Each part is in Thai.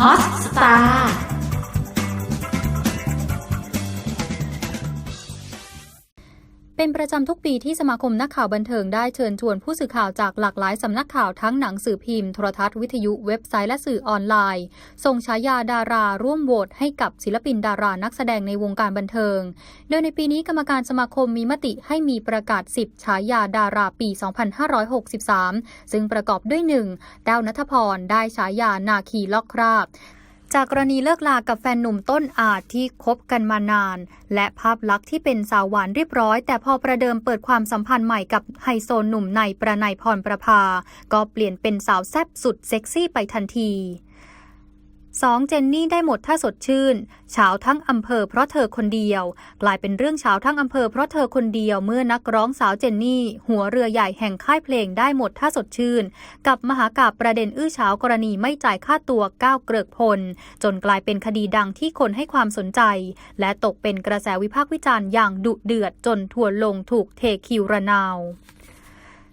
ฮอตสตาร์ เป็นประจำทุกปีที่สมาคมนักข่าวบันเทิงได้เชิญชวนผู้สื่อข่าวจากหลากหลายสำนักข่าวทั้งหนังสือพิมพ์โทรทัศน์วิทยุเว็บไซต์และสื่อออนไลน์ ส่งฉายาดาราร่วมโหวตให้กับศิลปินดารานักแสดงในวงการบันเทิง โดยในปีนี้กรรมการสมาคมมีมติให้มีประกาศ 10 ฉายาดาราปี 2563 ซึ่งประกอบด้วย 1. ดาวนัทพร ได้ฉายานาคีลอกคราบ จากกรณีเลิกลากับแฟนหนุ่มต้นอาจที่คบกันมานาน และภาพลักษณ์ที่เป็นสาวหวานเรียบร้อย แต่พอประเดิมเปิดความสัมพันธ์ใหม่กับไฮโซหนุ่มในประนายพรประภา ก็เปลี่ยนเป็นสาวแซ่บสุดเซ็กซี่ไปทันที 2. เจนนี่ได้หมดถ้าสดชื่นเฉาทั้งอำเภอเพราะเธอคนเดียว กลายเป็นเรื่องเฉาทั้งอำเภอเพราะเธอคนเดียวเมื่อนักร้องสาวเจนนี่ หัวเรือใหญ่แห่งค่ายเพลงได้หมดถ้าสดชื่น กับมหากาบประเด็นอื้อเฉากรณีไม่จ่ายค่าตัวก้าวเกริกพล จนกลายเป็นคดีดังที่คนให้ความสนใจ และตกเป็นกระแสวิพากษ์วิจารณ์อย่างดุเดือดจนทัวลงถูกเทคิวระนาว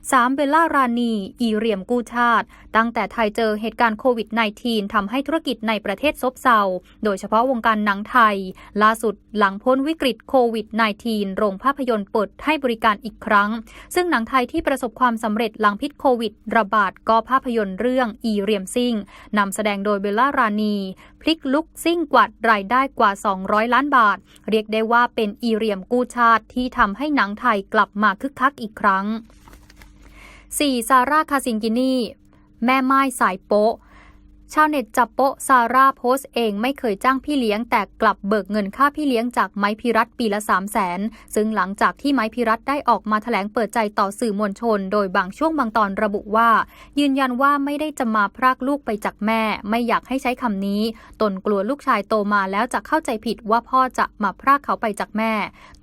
3. เบลล่ารานี อีเรียมกู้ชาติ ตั้งแต่ไทยเจอเหตุการณ์โควิด -19 ทำให้ธุรกิจในประเทศซบเซา โดยเฉพาะวงการหนังไทย ล่าสุดหลังพ้นวิกฤตโควิด -19 โรงภาพยนตร์เปิดให้บริการอีกครั้ง ซึ่งหนังไทยที่ประสบความสำเร็จหลังพิษโควิด ระบาดก็ภาพยนตร์เรื่องอีเรียมซิ่งนำแสดงโดยเบลล่ารานี พลิกลุกซิ่งกวาดรายได้กว่า 200 ล้านบาท เรียกได้ว่าเป็นอีเรียมกู้ชาติที่ทำให้หนังไทยกลับมาคึกคักอีกครั้ง 4. ซาร่าคาซิงกินี แม่ไม้สายโป๊ะ ชาวเน็ตจับโปะซาร่าโพสต์เองไม่เคยจ้างพี่เลี้ยง แต่กลับเบิกเงินค่าพี่เลี้ยงจากไม้พิรัตปีละ3 0 0แสนซึ่งหลังจากที่ไม้พิรัตได้ออกมาแถลงเปิดใจต่อสื่อมวลชน โดยบางช่วงบางตอนระบุว่า ยืนยันว่าไม่ได้จะมาพรากลูกไปจากแม่ ไม่อยากให้ใช้คำนี้ ตนกลัวลูกชายโตมาแล้วจะเข้าใจผิดว่าพ่อจะมาพรากเขาไปจากแม่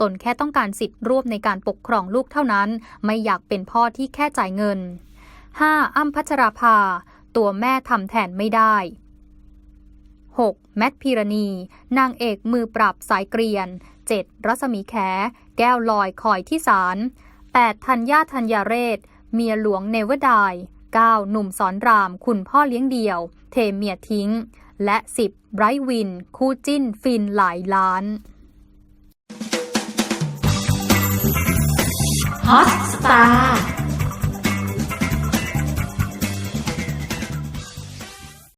ตนแค่ต้องการสิทธิ์ร่วมในการปกครองลูกเท่านั้น ไม่อยากเป็นพ่อที่แค่จ่ายเงิน 5. อ้ำพัชราภา ตัวแม่ทำแทนไม่ได้ 6. แมทพีรณี นางเอกมือปรับสายเกรียน 7. รัศมีแข แก้วลอยคอยที่ศาล 8. ธัญญาธัญญาเรศ เมียหลวงเนวดาย 9. หนุ่มสอนราม คุณพ่อเลี้ยงเดี่ยว เทเมียทิ้ง และ 10. ไบรท์วิน คู่จิ้นฟินหลายล้าน ฮอตสตาร์